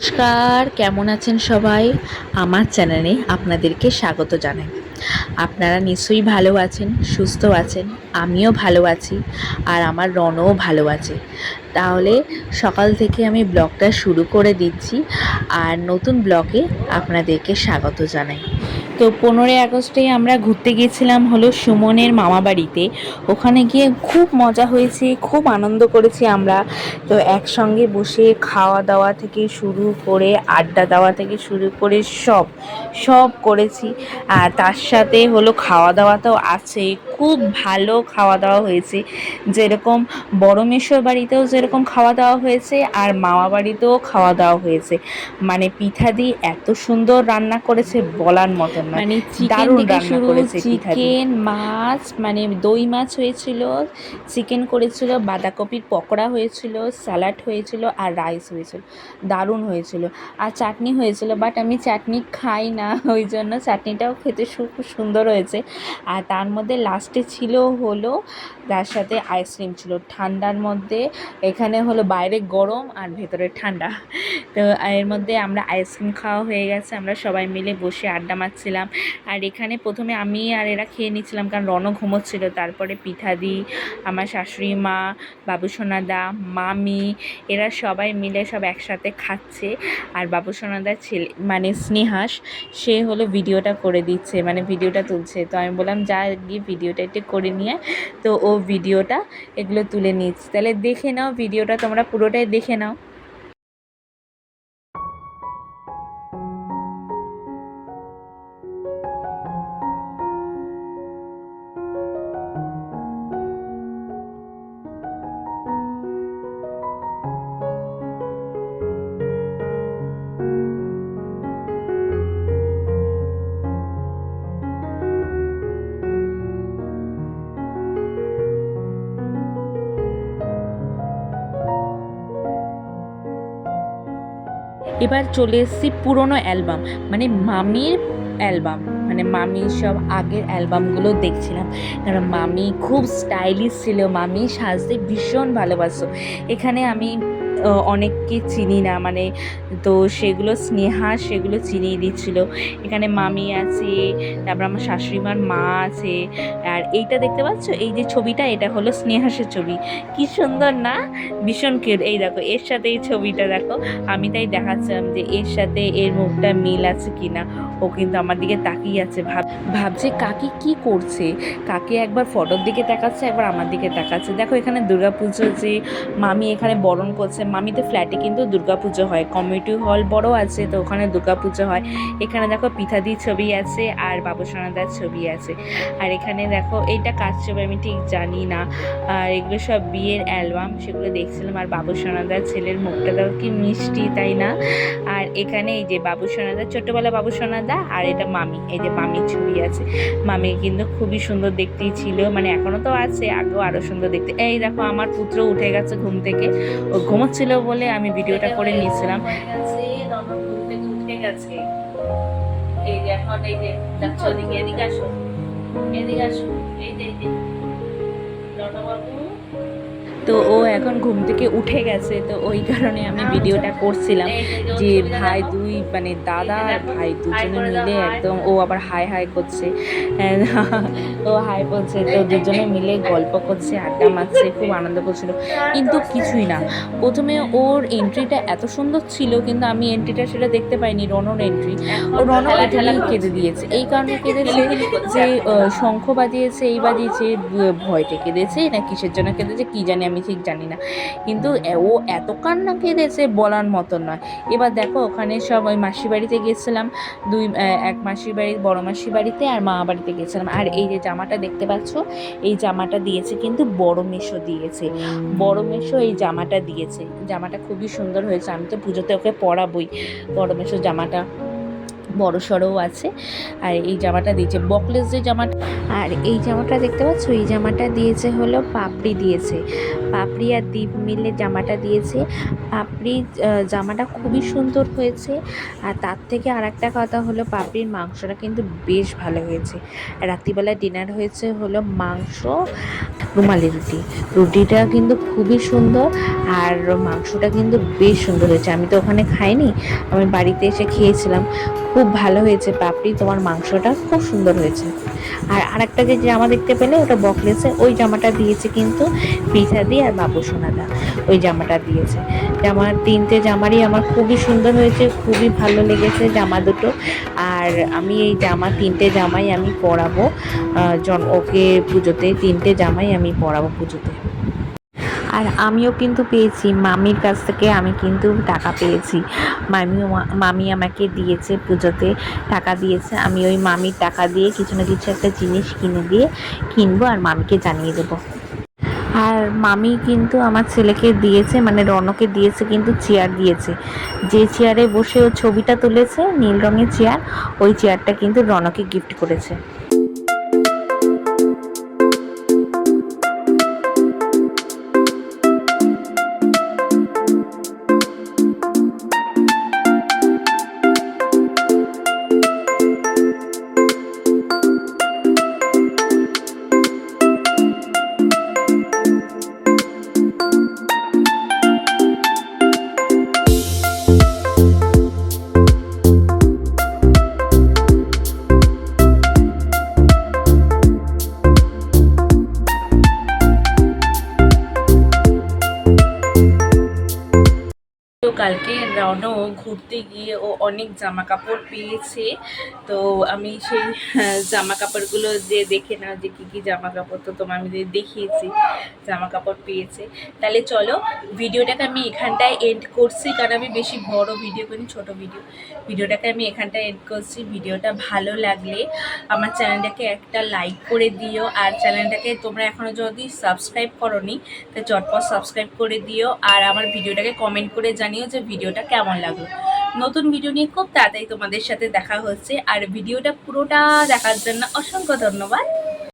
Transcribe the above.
নমস্কার, কেমন আছেন সবাই? আমার চ্যানেলে আপনাদেরকে স্বাগত জানাই। আপনারা নিশ্চয়ই ভালো আছেন, সুস্থ আছেন, আমিও ভালো আছি, আর আমার রনও ভালো আছে। তাহলে সকাল থেকে আমি ব্লগটা শুরু করে দিচ্ছি। আর নতুন ব্লগে আপনাদেরকে স্বাগত জানাই। তো পনেরোই আগস্টেই আমরা ঘুরতে গিয়েছিলাম হলো সুমনের মামা বাড়িতে। ওখানে গিয়ে খুব মজা হয়েছে, খুব আনন্দ করেছি আমরা। তো একসঙ্গে বসে খাওয়া দাওয়া থেকে শুরু করে, আড্ডা দেওয়া থেকে শুরু করে সব সব করেছি। আর তার সাথে হলো খাওয়া দাওয়া তো আছে। খুব ভালো খাওয়া দাওয়া হয়েছে। যেরকম বড় মেশোর বাড়িতেও যেরকম খাওয়া দাওয়া হয়েছে আর মামা বাড়িতেও খাওয়া দাওয়া হয়েছে। মানে পিঠা দিয়ে এত সুন্দর রান্না করেছে বলার মতন মানে চিকেন দারুণ থেকে শুরু। চিকেন মাছ মানে দই মাছ হয়েছিল চিকেন করেছিল বাঁধাকপির পকোড়া হয়েছিল স্যালাড হয়েছিল আর রাইস হয়েছিল। দারুণ হয়েছিল। আর চাটনি হয়েছিল বাট আমি চাটনি খাই না ওই জন্য চাটনিটাও খেতে খুব সুন্দর হয়েছে। আর তার মধ্যে লাস্টে ছিল হলো তার সাথে আইসক্রিম ছিল। ঠান্ডার মধ্যে এখানে হলো বাইরে গরম আর ভেতরে ঠান্ডা। তো এর মধ্যে আমরা আইসক্রিম খাওয়া হয়ে গেছে আমরা সবাই মিলে বসে আড্ডা মারছিলাম। আর এখানে প্রথমে আমি আর এরা খেয়ে নিচ্ছিলাম কারণ রণ ঘুমোচ্ছিল। তারপরে পিঠাদি, আমার শাশুড়ি মা বাবু সোনাদা মামি, এরা সবাই মিলে সব একসাথে খাচ্ছে। আর বাবু সোনাদার ছেলে মানে স্নেহাস, সে হলো ভিডিওটা করে দিচ্ছে মানে ভিডিওটা তুলছে। তো আমি বললাম, যা গিয়ে ভিডিওটা একটু করে নিয়ে তো ও ভিডিওটা এগুলো তুলে নিচ্ছে। তাহলে দেখে নাও ভিডিওটা, তোমরা পুরোটাই দেখে নাও। এবার চলে এসেছি পুরনো অ্যালবাম মানে মামির অ্যালবাম মানে মামি সব আগের অ্যালবামগুলো দেখছিলাম। কারণ মামি খুব স্টাইলিশ ছিল, মামি সাজতে ভীষণ ভালোবাসো এখানে আমি অনেককে চিনি না মানে তো সেগুলো স্নেহা সেগুলো চিনিয়ে দিচ্ছিল। এখানে মামি আছে, তারপর আমার শাশুড়িমার মা আছে, আর এইটা দেখতে পাচ্ছ? এই যে ছবিটা, এটা হলো স্নেহাসের ছবি। কি সুন্দর না? ভীষণ কিউট এই দেখো, এর সাথে এই ছবিটা দেখো। আমি তাই দেখাচ্ছিলাম যে এর সাথে এর মুখটা মিল আছে কিনা। ও কিন্তু আমার দিকে তাকিয়ে আছে, ভাব, ভাবছে কাকি কি করছে? কাকে একবার ফটোর দিকে তাকাচ্ছে, একবার আমার দিকে তাকাচ্ছে। দেখো এখানে দুর্গাপুজো যে মামি এখানে বরণ করছে মামিতে ফ্ল্যাটে কিন্তু দুর্গাপুজো হয়। কমিউনিটি হল বড় আছে, তো ওখানে দুর্গাপুজো হয়। এখানে দেখো পিঠাদির ছবি আছে আর বাবু সোনাদার ছবি আছে। আর এখানে দেখো এইটা কাজ ছবি আমি ঠিক জানি না। আর এগুলো সব বিয়ের অ্যালবাম, সেগুলো দেখছিলাম। আর বাবু সোনাদার ছেলের মুখটা দেখো কি মিষ্টি, তাই না? আর এখানে এই যে বাবু সোনাদা ছোটোবেলা বাবু সোনাদা আর এটা মামি এই যে মামির ছবি আছে। মামি কিন্তু খুবই সুন্দর দেখতেই ছিল মানে এখনও তো আছে আগেও আরও সুন্দর দেখতে। এই দেখো আমার পুত্র উঠে গেছে ঘুম থেকে। ও ঘুমোচ্ছিল বলে আমি ভিডিওটা করে নিয়েছিলাম। উঠে গেছে। এই যে এখন এই যে এদিকে আসো। এদিকে আসো এই যে। তো ও এখন ঘুম থেকে উঠে গেছে, তো ওই কারণে আমি ভিডিওটা করছিলাম যে ভাই দুই মানে দাদা আর ভাই দুজনে মিলে একদম, ও আবার হাই হাই করছে ও হাই বলছে, তো দুজনে মিলে গল্প করছে, আড্ডা মারছে, খুব আনন্দ করছিল। কিন্তু কিছুই না, প্রথমে ওর এন্ট্রিটা এত সুন্দর ছিল, কিন্তু আমি এন্ট্রিটা সেটা দেখতে পাইনি, রনর এন্ট্রি ও রন এখানেই কেঁদে দিয়েছে, এই কারণে কেঁদেছে যে শঙ্খ বাজিয়েছে, এই বাজিয়েছে ভয়তে কেঁদেছে, না কিসের জন্য কেঁদেছে, কি জানি আমি ঠিক জানি না। কিন্তু ও এত কান্না কেঁদেছে বলার মতন নয়। এবার দেখো ওখানে সব ওই মাসি বাড়িতে গেছিলাম দুই এক মাসির বাড়ি, বড় মাসির বাড়িতে আর মা বাড়িতে গেছিলাম আর এই যে জামাটা দেখতে পাচ্ছ, এই জামাটা দিয়েছে কিন্তু বড় মেশো দিয়েছে। বড় মেশো এই জামাটা দিয়েছে। জামাটা খুবই সুন্দর হয়েছে। আমি তো পুজোতে ওকে পরাবই, বড় মেশো জামাটা। বড় সড়ও আছে। আর এই জামাটা দিয়েছে, বকলেস যে জামাটা, আর এই জামাটা দেখতে পাচ্ছ? এই জামাটা দিয়েছে হলো পাপড়ি দিয়েছে। পাপড়ি আর দ্বীপ মিলে জামাটা দিয়েছে। পাপড়ি জামাটা খুবই সুন্দর হয়েছে। আর তার থেকে আর একটা কথা হলো পাপড়ির মাংসটা কিন্তু বেশ ভালো হয়েছে। রাত্রিবেলা ডিনার হয়েছে হলো মাংস রুমালি রুটি। রুটিটা কিন্তু খুবই সুন্দর, আর মাংসটা কিন্তু বেশ সুন্দর হয়েছে। আমি তো ওখানে খাইনি, আমি বাড়িতে এসে খেয়েছিলাম। খুব ভালো হয়েছে, পাপড়ি, তোমার মাংসটা খুব সুন্দর হয়েছে। আর আরেকটা যে জামা দেখতে পেলে, ওটা বকলেসে ওই জামাটা দিয়েছে কিন্তু পিঠাদি আর বাবু সোনাদা। ওই জামাটা দিয়েছে। জামার তিনটে জামারই আমার খুবই সুন্দর হয়েছে, খুবই ভালো লেগেছে জামা দুটো। আর আমি এই জামা, তিনটে জামাই আমি পরাবো। জন, ওকে পুজোতে তিনটে জামাই আমি পরাবো পুজোতে। আর আমিও কিন্তু পেয়েছি। মামির কাছ থেকে আমি কিন্তু টাকা পেয়েছি। মামি মামি আমাকে দিয়েছে পুজোতে টাকা দিয়েছে। আমি ওই মামির টাকা দিয়ে কিছু না কিছু একটা জিনিস কিনে দিয়ে কিনবো আর মামিকে জানিয়ে দেবো। আর মামি কিন্তু আমার ছেলেকে দিয়েছে মানে রনকে দিয়েছে কিন্তু চেয়ার দিয়েছে। যে চেয়ারে বসে ও ছবিটা তুলেছে, নীল রঙের চেয়ার, ওই চেয়ারটা কিন্তু রনকে গিফট করেছে। কালকে রনও ঘুরতে গিয়ে ও অনেক জামা কাপড় পেয়েছে। তো আমি সেই জামা কাপড়গুলো যে দেখে নাও যে কী কী জামা কাপড় তো তোমার আমি দেখিয়েছি জামা কাপড় পেয়েছে। তাহলে চলো, ভিডিওটাকে আমি এখানটায় এন্ড করছি, কারণ আমি বেশি বড় ভিডিও করি ছোট ভিডিও। ভিডিওটাকে আমি এখানটায় এন্ড করছি, ভিডিওটা ভালো লাগলে আমার চ্যানেলটাকে একটা লাইক করে দিও, আর চ্যানেলটাকে তোমরা এখনও যদি সাবস্ক্রাইব করো নি তো চটপট সাবস্ক্রাইব করে দিও, আর আমার ভিডিওটাকে কমেন্ট করে জানিও যে ভিডিওটা কেমন লাগল। নতুন ভিডিও নিয়ে খুব তাড়াতাড়ি তোমাদের সাথে দেখা হচ্ছে। আর ভিডিওটা পুরোটা দেখার জন্য অসংখ্য ধন্যবাদ।